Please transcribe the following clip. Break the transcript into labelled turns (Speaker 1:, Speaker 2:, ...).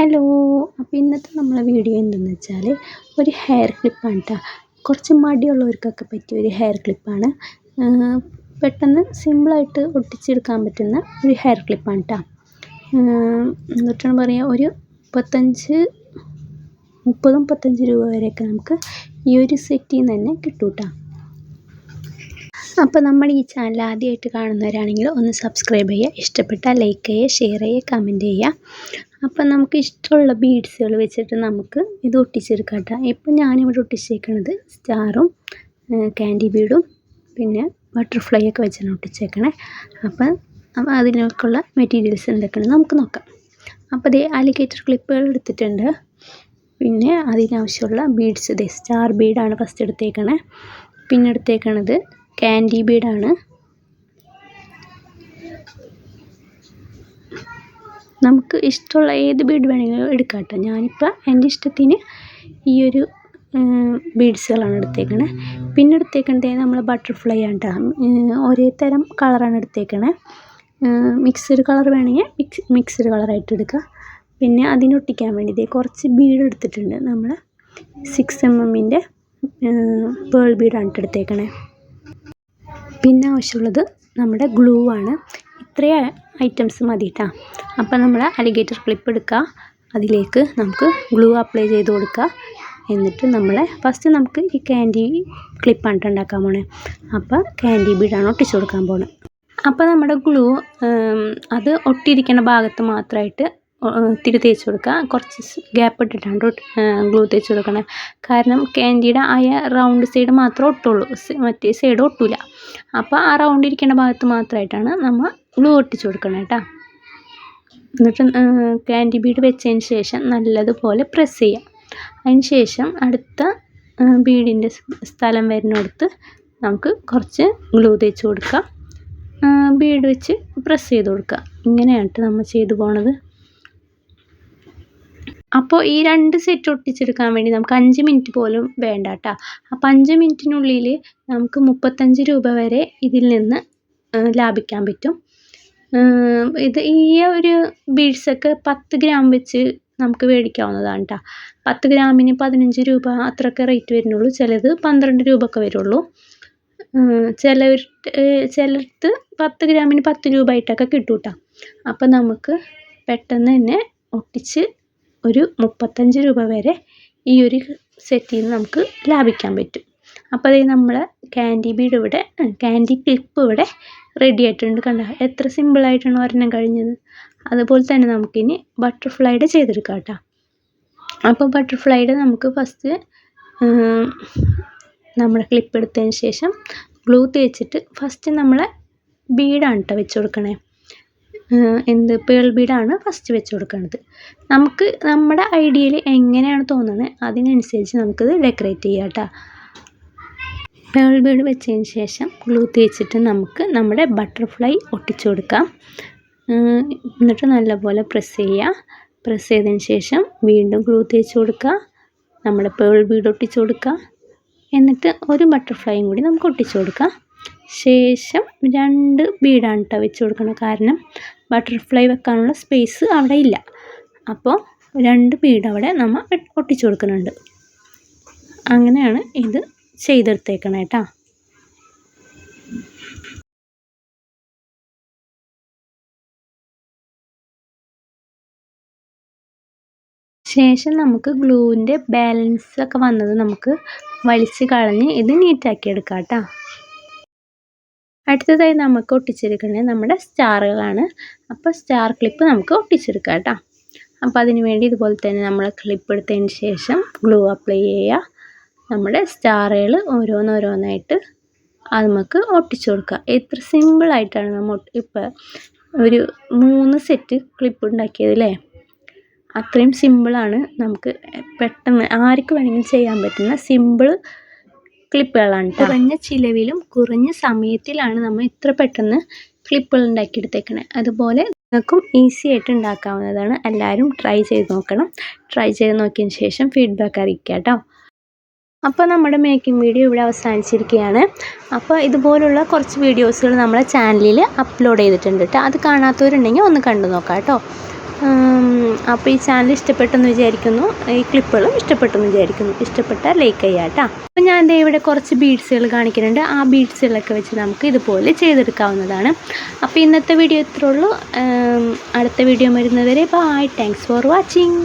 Speaker 1: Hello അപ്പോൾ ഇന്നത്തെ നമ്മളെ വീഡിയോ എന്തെന്ന് വെച്ചാൽ ഒരു ഹെയർ ക്ലിപ്പാണ് കേട്ടോ കുറച്ച് മടിയുള്ളവർക്കൊക്കെ പറ്റിയ ഒരു ഹെയർ ക്ലിപ്പാണ് പെട്ടെന്ന് സിമ്പിളായിട്ട് ഒട്ടിച്ചെടുക്കാൻ പറ്റുന്ന ഒരു ഹെയർ ക്ലിപ്പാണ് കേട്ടോ എന്നിട്ടാണ് പറയുക ഒരു മുപ്പത്തഞ്ച് മുപ്പത് മുപ്പത്തഞ്ച് രൂപ വരെയൊക്കെ നമുക്ക് ഈ ഒരു സെറ്റിൽ നിന്ന് തന്നെ കിട്ടും അപ്പോൾ നമ്മുടെ ഈ ചാനൽ ആദ്യമായിട്ട് കാണുന്നവരാണെങ്കിൽ ഒന്ന് സബ്സ്ക്രൈബ് ചെയ്യുക ഇഷ്ടപ്പെട്ടാൽ ലൈക്ക് ചെയ്യുക ഷെയർ ചെയ്യുക കമന്റ് ചെയ്യുക. അപ്പോൾ നമുക്ക് ഇഷ്ടമുള്ള ബീഡ്സുകൾ വെച്ചിട്ട് നമുക്ക് ഇത് ഒട്ടിച്ചെടുക്കാം കേട്ടോ ഇപ്പം ഞാനിവിടെ ഒട്ടിച്ചേക്കണത് സ്റ്റാറും ക്യാൻഡി ബീഡും പിന്നെ ബട്ടർഫ്ലൈ ഒക്കെ വെച്ചാണ് ഒട്ടിച്ചേക്കണേ. അപ്പം അതിനൊക്കെയുള്ള മെറ്റീരിയൽസ് എന്തൊക്കെയാണ് നമുക്ക് നോക്കാം. അപ്പോൾ ഇതേ അലിഗേറ്റർ ക്ലിപ്പുകൾ എടുത്തിട്ടുണ്ട്. പിന്നെ അതിനാവശ്യമുള്ള ബീഡ്സ് ഇതേ സ്റ്റാർ ബീഡാണ് ഫസ്റ്റ് എടുത്തേക്കണേ. പിന്നെ എടുത്തേക്കണത് ക്യാൻഡി ബീഡാണ് നമുക്ക് ഇഷ്ടമുള്ള ഏത് ബീഡ് വേണമെങ്കിലും എടുക്കാം കേട്ടോ ഞാനിപ്പോൾ എന്റെ ഇഷ്ടത്തിന് ഈ ഒരു ബീഡ്സുകളാണ് എടുത്തേക്കണേ. പിന്നെ എടുത്തേക്കണത് നമ്മൾ ബട്ടർഫ്ലൈ ആണ് കേട്ടോ ഒരേ തരം കളറാണ് എടുത്തേക്കണേ. മിക്സ്ഡ് കളർ വേണമെങ്കിൽ മിക്സ് മിക്സഡ് കളറായിട്ട് എടുക്കുക പിന്നെ അതിനൊട്ടിക്കാൻ വേണ്ടി കുറച്ച് ബീഡ് എടുത്തിട്ടുണ്ട് നമ്മൾ സിക്സ് എം എമ്മിന്റെ പേൾ ബീഡാണ് എടുത്തേക്കണേ. പിന്നെ ആവശ്യമുള്ളത് നമ്മുടെ ഗ്ലൂ ആണ്. ഇത്രയും ഐറ്റംസ് മതി കേട്ടോ അപ്പം നമ്മൾ അലിഗേറ്റർ ക്ലിപ്പ് എടുക്കുക അതിലേക്ക് നമുക്ക് ഗ്ലൂ അപ്ലൈ ചെയ്ത് കൊടുക്കുക എന്നിട്ട് നമ്മൾ ഫസ്റ്റ് നമുക്ക് ഈ ക്യാൻഡി ക്ലിപ്പാണ് ഉണ്ടാക്കാൻ പോണേ. അപ്പോൾ ക്യാൻഡി ബീഡാണ് ഒട്ടിച്ചു കൊടുക്കാൻ പോണത് അപ്പോൾ നമ്മുടെ ഗ്ലൂ അത് ഒട്ടിയിരിക്കുന്ന ഭാഗത്ത് മാത്രമായിട്ട് തിരി തേച്ച് കൊടുക്കുക കുറച്ച് ഗ്യാപ്പ് ഇട്ടിട്ടാണ് ഗ്ലൂ തേച്ച് കൊടുക്കണേ. കാരണം ക്യാൻഡിയുടെ ആയ റൗണ്ട് സൈഡ് മാത്രമേ ഒട്ടുള്ളൂ. മറ്റേ സൈഡ് ഒട്ടില്ല അപ്പോൾ ആ റൗണ്ട് ഇരിക്കുന്ന ഭാഗത്ത് മാത്രമായിട്ടാണ് നമ്മൾ ഗ്ലൂ ഒട്ടിച്ചു കൊടുക്കണം കേട്ടോ. എന്നിട്ട് ക്യാൻഡി ബീഡ് വെച്ചതിന് ശേഷം നല്ലതുപോലെ പ്രസ് ചെയ്യാം. അതിന് ശേഷം അടുത്ത ബീഡിന്റെ സ്ഥലം വരുന്നിടത്ത് നമുക്ക് കുറച്ച് ഗ്ലൂ തേച്ച് കൊടുക്കാം. ബീഡ് വെച്ച് പ്രസ് ചെയ്ത് കൊടുക്കുക ഇങ്ങനെയാണ് നമ്മൾ ചെയ്തു പോണത്. അപ്പോൾ ഈ രണ്ട് സെറ്റ് ഒട്ടിച്ചെടുക്കാൻ വേണ്ടി നമുക്ക് അഞ്ച് മിനിറ്റ് പോലും വേണ്ട കേട്ടോ അപ്പം അഞ്ച് മിനിറ്റിനുള്ളിൽ നമുക്ക് മുപ്പത്തഞ്ച് രൂപ വരെ ഇതിൽ നിന്ന് ലാഭിക്കാൻ പറ്റും. ഇത് ഈ ഒരു ബീഡ്സൊക്കെ പത്ത് ഗ്രാം വെച്ച് നമുക്ക് മേടിക്കാവുന്നതാണ് കേട്ടോ പത്ത് ഗ്രാമിന് പതിനഞ്ച് രൂപ അത്രയൊക്കെ റേറ്റ് വരുന്നുള്ളൂ. ചിലത് പന്ത്രണ്ട് രൂപ ഒക്കെ വരുള്ളൂ ചിലർ ചിലത് പത്ത് ഗ്രാമിന് പത്ത് രൂപ ആയിട്ടൊക്കെ കിട്ടും കേട്ടോ അപ്പം നമുക്ക് പെട്ടെന്ന് തന്നെ ഒട്ടിച്ച് ഒരു മുപ്പത്തഞ്ച് രൂപ വരെ ഈ ഒരു സെറ്റിൽ നിന്ന് നമുക്ക് ലാഭിക്കാൻ പറ്റും. അപ്പോൾ അതേ നമ്മൾ ക്യാൻഡി ബീഡ് ഇവിടെ ക്യാൻഡി ക്ലിപ്പ് ഇവിടെ റെഡി ആയിട്ടുണ്ട് കണ്ട? എത്ര സിമ്പിളായിട്ടാണ് ഒരെണ്ണം കഴിഞ്ഞത്. അതുപോലെ തന്നെ നമുക്കിനി ബട്ടർഫ്ലൈയുടെ ചെയ്തെടുക്കാം കേട്ടോ. അപ്പോൾ ബട്ടർഫ്ലൈയുടെ നമുക്ക് ഫസ്റ്റ് നമ്മുടെ ക്ലിപ്പ് എടുത്തതിന് ശേഷം ഗ്ലൂ തേച്ചിട്ട് ഫസ്റ്റ് നമ്മളെ ബീഡാണ് കേട്ടോ വെച്ച് കൊടുക്കണേ. എന്ത് പേൾ ബീഡാണ് ഫസ്റ്റ് വെച്ച് കൊടുക്കുന്നത് നമുക്ക് നമ്മുടെ ഐഡിയയിൽ എങ്ങനെയാണ് തോന്നുന്നത് അതിനനുസരിച്ച് നമുക്കിത് ഡെക്കറേറ്റ് ചെയ്യാം കേട്ടോ. പേൾ ബീഡ് വെച്ചതിന് ശേഷം ഗ്ലൂ തേച്ചിട്ട് നമുക്ക് നമ്മുടെ ബട്ടർഫ്ലൈ ഒട്ടിച്ചു കൊടുക്കാം എന്നിട്ട് നല്ലപോലെ പ്രസ് ചെയ്യുക. പ്രസ് ചെയ്തതിന് ശേഷം വീണ്ടും ഗ്ലൂ തേച്ച് കൊടുക്കുക. നമ്മുടെ പേൾ ബീഡ് ഒട്ടിച്ചു കൊടുക്കുക. എന്നിട്ട് ഒരു ബട്ടർഫ്ലൈയും കൂടി നമുക്ക് ഒട്ടിച്ചു കൊടുക്കാം ശേഷം രണ്ട് ബീഡാണ് കേട്ടോ വെച്ച് കൊടുക്കണം കാരണം ബട്ടർഫ്ലൈ വെക്കാനുള്ള സ്പേസ് അവിടെ ഇല്ല. അപ്പോൾ രണ്ട് ബീഡ് അവിടെ നമ്മൾ ഒട്ടിച്ചു കൊടുക്കുന്നുണ്ട്. അങ്ങനെയാണ് ഇത് ചെയ്തെടുത്തേക്കണം കേട്ടോ. ശേഷം നമുക്ക് ഗ്ലൂവിന്റെ ബാലൻസ് ഒക്കെ വന്നത് നമുക്ക് വലിച്ച് കളഞ്ഞ് ഇത് നീറ്റാക്കി എടുക്കാം കേട്ടോ. അടുത്തതായി നമുക്ക് ഒട്ടിച്ചെടുക്കേണ്ടത് നമ്മുടെ സ്റ്റാറുകളാണ്. അപ്പോൾ സ്റ്റാർ ക്ലിപ്പ് നമുക്ക് ഒട്ടിച്ചെടുക്കാം കേട്ടോ. അപ്പോൾ അതിന് വേണ്ടി ഇതുപോലെ തന്നെ നമ്മൾ ക്ലിപ്പ് എടുത്തതിന് ശേഷം ഗ്ലൂ അപ്ലൈ ചെയ്യുക. നമ്മുടെ സ്റ്റാറുകൾ ഓരോന്നോരോന്നായിട്ട് അത് നമുക്ക് ഒട്ടിച്ചു കൊടുക്കുക. എത്ര സിമ്പിളായിട്ടാണ് നമ്മൾ ഇപ്പോൾ ഒരു മൂന്ന് സെറ്റ് ക്ലിപ്പ് ഉണ്ടാക്കിയത് അല്ലേ അത്രയും സിമ്പിളാണ് നമുക്ക് പെട്ടെന്ന് ആർക്ക് വേണമെങ്കിലും ചെയ്യാൻ പറ്റുന്ന സിമ്പിൾ ക്ലിപ്പുകളാണ് കുറഞ്ഞ ചിലവിലും കുറഞ്ഞ സമയത്തിലാണ് നമ്മൾ ഇത്ര പെട്ടെന്ന് ക്ലിപ്പുകൾ ഉണ്ടാക്കിയെടുത്തേക്കണേ. അതുപോലെ നിങ്ങൾക്കും ഈസി ആയിട്ട് ഉണ്ടാക്കാവുന്നതാണ്. എല്ലാവരും ട്രൈ ചെയ്ത് നോക്കണം. ട്രൈ ചെയ്ത് നോക്കിയതിന് ശേഷം ഫീഡ്ബാക്ക് അറിയിക്കുക കേട്ടോ അപ്പോൾ നമ്മുടെ മേക്കിംഗ് വീഡിയോ ഇവിടെ അവസാനിച്ചിരിക്കുകയാണ്. അപ്പോൾ ഇതുപോലുള്ള കുറച്ച് വീഡിയോസുകൾ നമ്മളെ ചാനലിൽ അപ്ലോഡ് ചെയ്തിട്ടുണ്ട് കേട്ടോ അത് കാണാത്തവരുണ്ടെങ്കിൽ ഒന്ന് കണ്ടു നോക്കാം കേട്ടോ അപ്പോൾ ഈ ചാനൽ ഇഷ്ടപ്പെട്ടെന്ന് വിചാരിക്കുന്നു. ഈ ക്ലിപ്പുകളും ഇഷ്ടപ്പെട്ടെന്ന് വിചാരിക്കുന്നു. ഇഷ്ടപ്പെട്ട ലൈക്ക് ചെയ്യാം കേട്ടോ അപ്പോൾ ഞാൻ ദേ ഇവിടെ കുറച്ച് ബീഡ്സുകൾ കാണിക്കുന്നുണ്ട്. ആ ബീഡ്സുകളൊക്കെ വെച്ച് നമുക്ക് ഇതുപോലെ ചെയ്തെടുക്കാവുന്നതാണ്. അപ്പോൾ ഇന്നത്തെ വീഡിയോ ഇത്രേ ഉള്ളൂ. അടുത്ത വീഡിയോ വരുന്നവരെ ബൈ താങ്ക്സ് ഫോർ വാച്ചിങ്